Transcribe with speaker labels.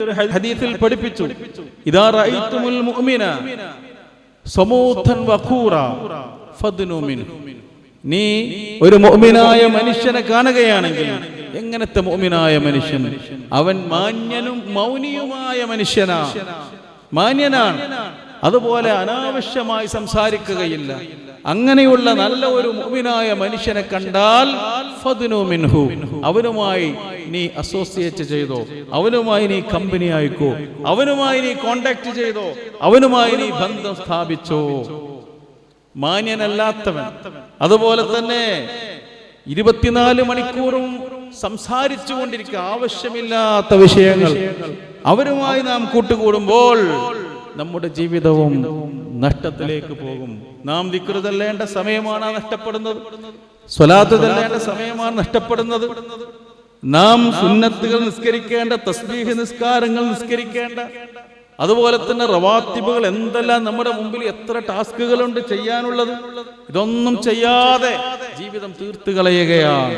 Speaker 1: ഹദീസിൽ പഠിപ്പിച്ചു ഇദാ റഅയ്തുമുൽ മുഅ്മിന സമൂത്തൻ വഖൂറ ഫദ്നു നീ ഒരു മുഅ്മിനായ മനുഷ്യനെ കാണുകയാണെങ്കിൽ എങ്ങനത്തെ മുഅ്മിനായ മനുഷ്യൻ? അവൻ മാന്യനും മൗനിയുമായ മനുഷ്യനാ. മാന്യനാണ്. അതുപോലെ അനാവശ്യമായി സംസാരിക്കുകയില്ല. അങ്ങനെയുള്ള നല്ല ഒരു മുഅ്മിനായ മനുഷ്യനെ കണ്ടാൽ ഫദ്നു മിൻഹു. അവനുമായി നീ അസോസിയേറ്റ് ചെയ്തോ. അവനുമായി നീ കമ്പനി ആയിക്കോ അവനുമായി നീ കോണ്ടാക്ട് ചെയ്തോ. അവനുമായി നീ ബന്ധം സ്ഥാപിച്ചോ. മാന്യനല്ലാത്തവൻ. അതുപോലെ തന്നെ ഇരുപത്തിനാല് മണിക്കൂറും സംസാരിച്ചു കൊണ്ടിരിക്കുക ആവശ്യമില്ലാത്ത വിഷയങ്ങൾ. അവരുമായി നാം കൂട്ടുകൂടുമ്പോൾ നമ്മുടെ ജീവിതവും നഷ്ടത്തിലേക്ക് പോകും. നാം വിക്രുതല്ലേണ്ട സമയമാണ് നഷ്ടപ്പെടുന്നത്. സ്വലാത്ത് ചെല്ലേണ്ട സമയമാണ് നഷ്ടപ്പെടുന്നത്. നാം സുന്നത്തുകൾ നിസ്കരിക്കേണ്ട തസ്ബീഹ് നിസ്കാരങ്ങൾ നിസ്കരിക്കേണ്ട. അതുപോലെ തന്നെ റവാത്തിബുകൾ എന്തെല്ലാം നമ്മുടെ മുമ്പിൽ എത്ര ടാസ്കുകളുണ്ട് ചെയ്യാനുള്ളത് ഇതൊന്നും ചെയ്യാതെ ജീവിതം തീർത്തു കളയുകയാണ്.